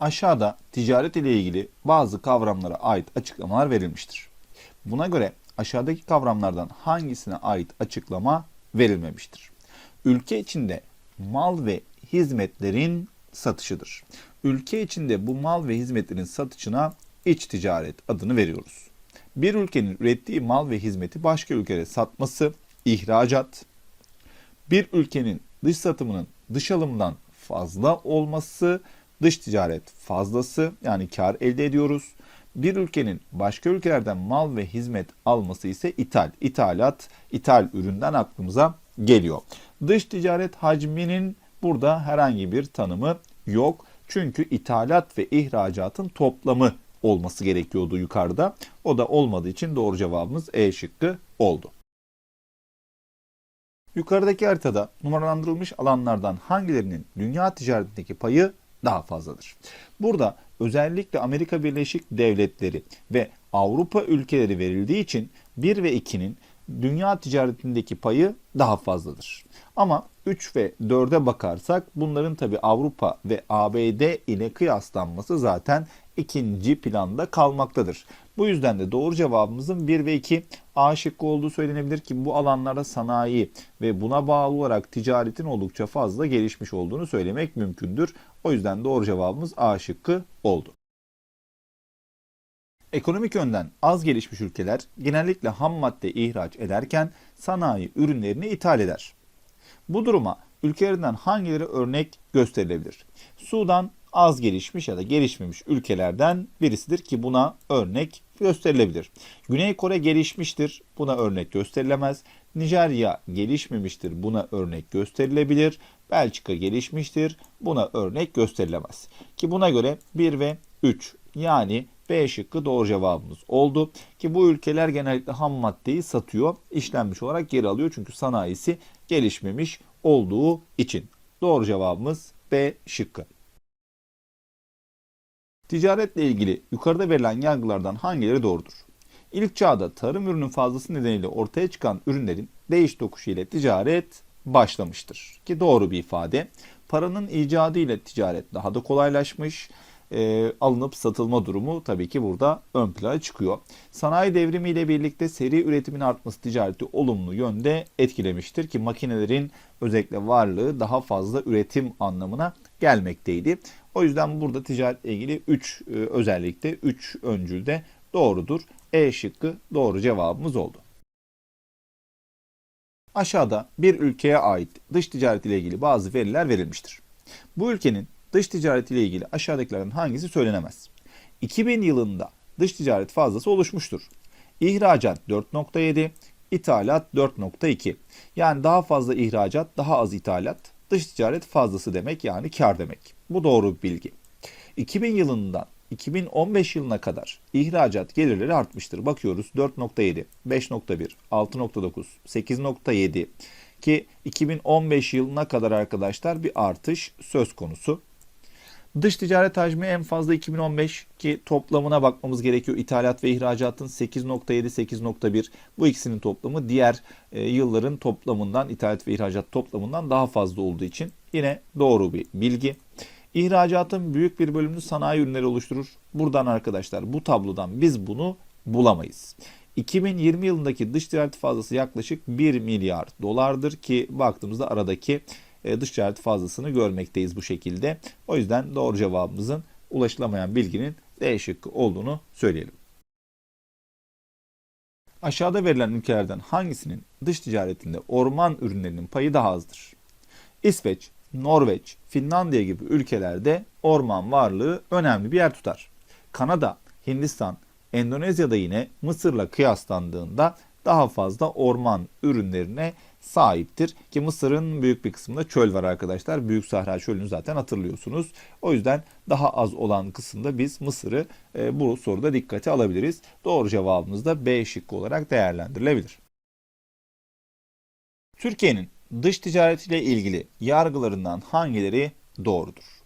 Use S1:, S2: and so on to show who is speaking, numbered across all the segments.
S1: Aşağıda ticaret ile ilgili bazı kavramlara ait açıklamalar verilmiştir. Buna göre aşağıdaki kavramlardan hangisine ait açıklama verilmemiştir? Ülke içinde mal ve hizmetlerin satışıdır. Ülke içinde bu mal ve hizmetlerin satışına iç ticaret adını veriyoruz. Bir ülkenin ürettiği mal ve hizmeti başka ülkelere satması ihracat. Bir ülkenin dış satımının dış alımdan fazla olması dış ticaret fazlası yani kar elde ediyoruz. Bir ülkenin başka ülkelerden mal ve hizmet alması ise ithal. İthalat, ithal üründen aklımıza geliyor. Dış ticaret hacminin burada herhangi bir tanımı yok. Çünkü ithalat ve ihracatın toplamı olması gerekiyordu yukarıda. O da olmadığı için doğru cevabımız E şıkkı oldu. Yukarıdaki haritada numaralandırılmış alanlardan hangilerinin dünya ticaretindeki payı daha fazladır? Burada özellikle Amerika Birleşik Devletleri ve Avrupa ülkeleri verildiği için 1 ve 2'nin dünya ticaretindeki payı daha fazladır. Ama 3 ve 4'e bakarsak bunların tabi Avrupa ve ABD ile kıyaslanması zaten ikinci planda kalmaktadır. Bu yüzden de doğru cevabımızın 1 ve 2 A şıkkı olduğu söylenebilir ki bu alanlarda sanayi ve buna bağlı olarak ticaretin oldukça fazla gelişmiş olduğunu söylemek mümkündür. O yüzden doğru cevabımız A şıkkı oldu. Ekonomik yönden az gelişmiş ülkeler genellikle ham madde ihraç ederken sanayi ürünlerini ithal eder. Bu duruma ülkelerinden hangileri örnek gösterilebilir? Sudan az gelişmiş ya da gelişmemiş ülkelerden birisidir ki buna örnek gösterilebilir. Güney Kore gelişmiştir. Buna örnek gösterilemez. Nijerya gelişmemiştir. Buna örnek gösterilebilir. Belçika gelişmiştir. Buna örnek gösterilemez. Ki buna göre 1 ve 3 yani B şıkkı doğru cevabımız oldu. Ki bu ülkeler genellikle ham maddeyi satıyor. işlenmiş olarak geri alıyor. Çünkü sanayisi gelişmemiş olduğu için. Doğru cevabımız B şıkkı. Ticaretle ilgili yukarıda verilen yargılardan hangileri doğrudur? İlk çağda tarım ürünün fazlası nedeniyle ortaya çıkan ürünlerin değiş tokuşu ile ticaret başlamıştır. Ki doğru bir ifade. Paranın icadı ile ticaret daha da kolaylaşmış. E, alınıp satılma durumu tabii ki burada ön plana çıkıyor. Sanayi devrimi ile birlikte seri üretimin artması ticareti olumlu yönde etkilemiştir ki makinelerin özellikle varlığı daha fazla üretim anlamına gelmekteydi. O yüzden burada ticaretle ilgili 3 e, özellikle 3 öncülde doğrudur. E şıkkı doğru cevabımız oldu. Aşağıda bir ülkeye ait dış ticaret ile ilgili bazı veriler verilmiştir. Bu ülkenin dış ticaret ile ilgili aşağıdakilerden hangisi söylenemez? 2000 yılında dış ticaret fazlası oluşmuştur. İhracat 4.7, ithalat 4.2. Yani daha fazla ihracat, daha az ithalat, dış ticaret fazlası demek yani kar demek. Bu doğru bir bilgi. 2000 yılından 2015 yılına kadar ihracat gelirleri artmıştır. Bakıyoruz 4.7, 5.1, 6.9, 8.7 ki 2015 yılına kadar arkadaşlar bir artış söz konusu. Dış ticaret hacmi en fazla 2015 ki toplamına bakmamız gerekiyor. İthalat ve ihracatın 8.7 8.1 bu ikisinin toplamı diğer e, yılların toplamından ithalat ve ihracat toplamından daha fazla olduğu için yine doğru bir bilgi. İhracatın büyük bir bölümünü sanayi ürünleri oluşturur. Buradan arkadaşlar bu tablodan biz bunu bulamayız. 2020 yılındaki dış ticaret fazlası yaklaşık 1 milyar dolardır ki baktığımızda aradaki dış ticaret fazlasını görmekteyiz bu şekilde. O yüzden doğru cevabımızın ulaşılamayan bilginin D şıkkı olduğunu söyleyelim. Aşağıda verilen ülkelerden hangisinin dış ticaretinde orman ürünlerinin payı daha azdır? İsveç, Norveç, Finlandiya gibi ülkelerde orman varlığı önemli bir yer tutar. Kanada, Hindistan, Endonezya'da yine Mısır'la kıyaslandığında daha fazla orman ürünlerine sahiptir. Ki Mısır'ın büyük bir kısmında çöl var arkadaşlar. Büyük Sahra Çölü'nü zaten hatırlıyorsunuz. O yüzden daha az olan kısımda biz Mısır'ı e, bu soruda dikkate alabiliriz. Doğru cevabımız da B şıkkı olarak değerlendirilebilir. Türkiye'nin dış ticaretiyle ilgili yargılarından hangileri doğrudur?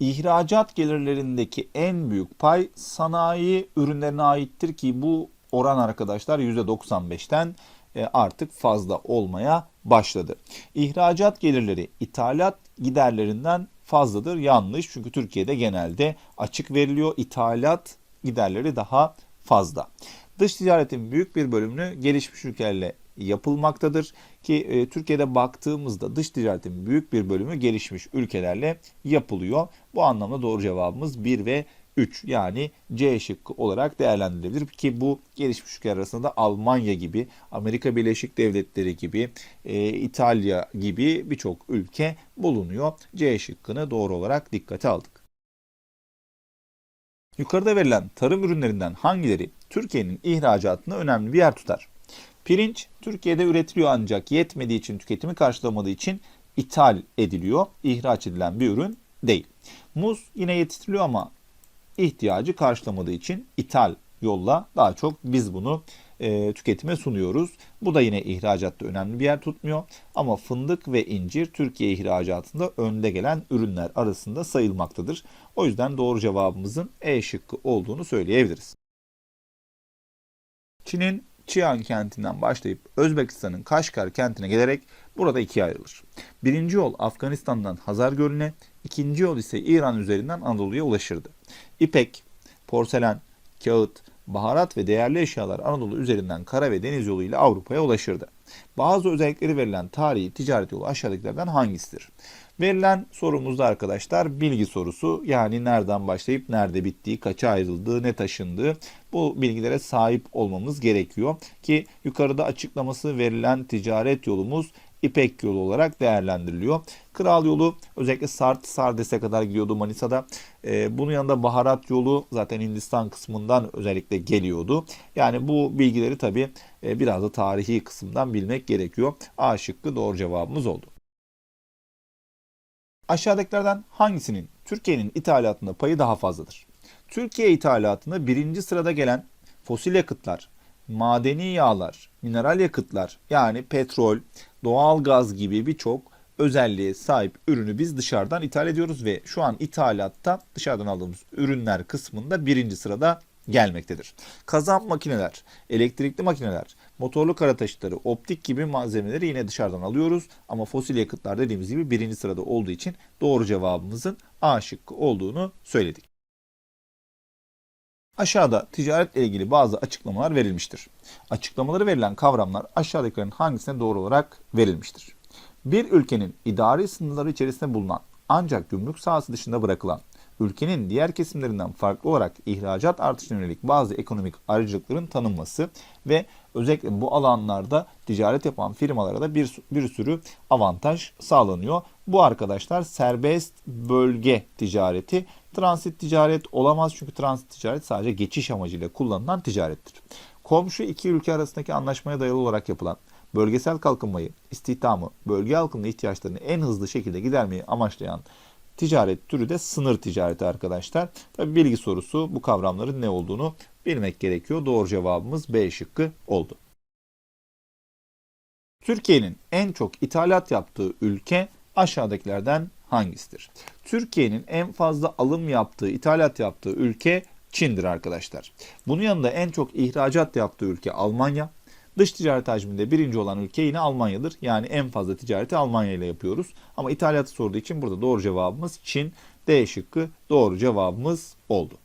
S1: İhracat gelirlerindeki en büyük pay sanayi ürünlerine aittir ki bu oran arkadaşlar %95'ten e, artık fazla olmaya başladı. İhracat gelirleri ithalat giderlerinden fazladır. Yanlış çünkü Türkiye'de genelde açık veriliyor. İthalat giderleri daha fazla. Dış ticaretin büyük bir bölümünü gelişmiş ülkelerle yapılmaktadır ki e, Türkiye'de baktığımızda dış ticaretin büyük bir bölümü gelişmiş ülkelerle yapılıyor. Bu anlamda doğru cevabımız 1 ve 3 yani C şıkkı olarak değerlendirilebilir ki bu gelişmiş ülkeler arasında da Almanya gibi, Amerika Birleşik Devletleri gibi, e, İtalya gibi birçok ülke bulunuyor. C şıkkını doğru olarak dikkate aldık. Yukarıda verilen tarım ürünlerinden hangileri Türkiye'nin ihracatında önemli bir yer tutar? Pirinç Türkiye'de üretiliyor ancak yetmediği için tüketimi karşılamadığı için ithal ediliyor. İhraç edilen bir ürün değil. Muz yine yetiştiriliyor ama ihtiyacı karşılamadığı için ithal yolla daha çok biz bunu e, tüketime sunuyoruz. Bu da yine ihracatta önemli bir yer tutmuyor. Ama fındık ve incir Türkiye ihracatında önde gelen ürünler arasında sayılmaktadır. O yüzden doğru cevabımızın E şıkkı olduğunu söyleyebiliriz. Çin'in Çiyan kentinden başlayıp Özbekistan'ın Kaşgar kentine gelerek burada ikiye ayrılır. Birinci yol Afganistan'dan Hazar Gölü'ne, ikinci yol ise İran üzerinden Anadolu'ya ulaşırdı. İpek, porselen, kağıt, baharat ve değerli eşyalar Anadolu üzerinden kara ve deniz yoluyla Avrupa'ya ulaşırdı. Bazı özellikleri verilen tarihi ticaret yolu aşağıdakilerden hangisidir? Verilen sorumuzda arkadaşlar bilgi sorusu yani nereden başlayıp nerede bittiği, kaça ayrıldığı, ne taşındığı bu bilgilere sahip olmamız gerekiyor ki yukarıda açıklaması verilen ticaret yolumuz İpek yolu olarak değerlendiriliyor. Kral yolu özellikle Sart, Sardes'e kadar gidiyordu Manisa'da. Ee, bunun yanında baharat yolu zaten Hindistan kısmından özellikle geliyordu. Yani bu bilgileri tabi e, biraz da tarihi kısımdan bilmek gerekiyor. A şıkkı doğru cevabımız oldu. Aşağıdakilerden hangisinin Türkiye'nin ithalatında payı daha fazladır? Türkiye ithalatında birinci sırada gelen fosil yakıtlar, madeni yağlar, mineral yakıtlar yani petrol, doğal gaz gibi birçok özelliğe sahip ürünü biz dışarıdan ithal ediyoruz ve şu an ithalatta dışarıdan aldığımız ürünler kısmında birinci sırada gelmektedir. Kazan makineler, elektrikli makineler, motorlu kara taşıtları, optik gibi malzemeleri yine dışarıdan alıyoruz. Ama fosil yakıtlar dediğimiz gibi birinci sırada olduğu için doğru cevabımızın A şıkkı olduğunu söyledik. Aşağıda ticaretle ilgili bazı açıklamalar verilmiştir. Açıklamaları verilen kavramlar aşağıdakilerin hangisine doğru olarak verilmiştir? Bir ülkenin idari sınırları içerisinde bulunan ancak gümrük sahası dışında bırakılan ülkenin diğer kesimlerinden farklı olarak ihracat artışına yönelik bazı ekonomik ayrıcalıkların tanınması ve özellikle bu alanlarda ticaret yapan firmalara da bir, bir sürü avantaj sağlanıyor. Bu arkadaşlar serbest bölge ticareti, transit ticaret olamaz çünkü transit ticaret sadece geçiş amacıyla kullanılan ticarettir. Komşu iki ülke arasındaki anlaşmaya dayalı olarak yapılan bölgesel kalkınmayı, istihdamı, bölge halkının ihtiyaçlarını en hızlı şekilde gidermeyi amaçlayan ticaret türü de sınır ticareti arkadaşlar. Tabi bilgi sorusu bu kavramların ne olduğunu bilmek gerekiyor. Doğru cevabımız B şıkkı oldu. Türkiye'nin en çok ithalat yaptığı ülke aşağıdakilerden hangisidir? Türkiye'nin en fazla alım yaptığı, ithalat yaptığı ülke Çin'dir arkadaşlar. Bunun yanında en çok ihracat yaptığı ülke Almanya. Dış ticaret hacminde birinci olan ülke yine Almanya'dır. Yani en fazla ticareti Almanya ile yapıyoruz. Ama ithalatı sorduğu için burada doğru cevabımız Çin. D şıkkı doğru cevabımız oldu.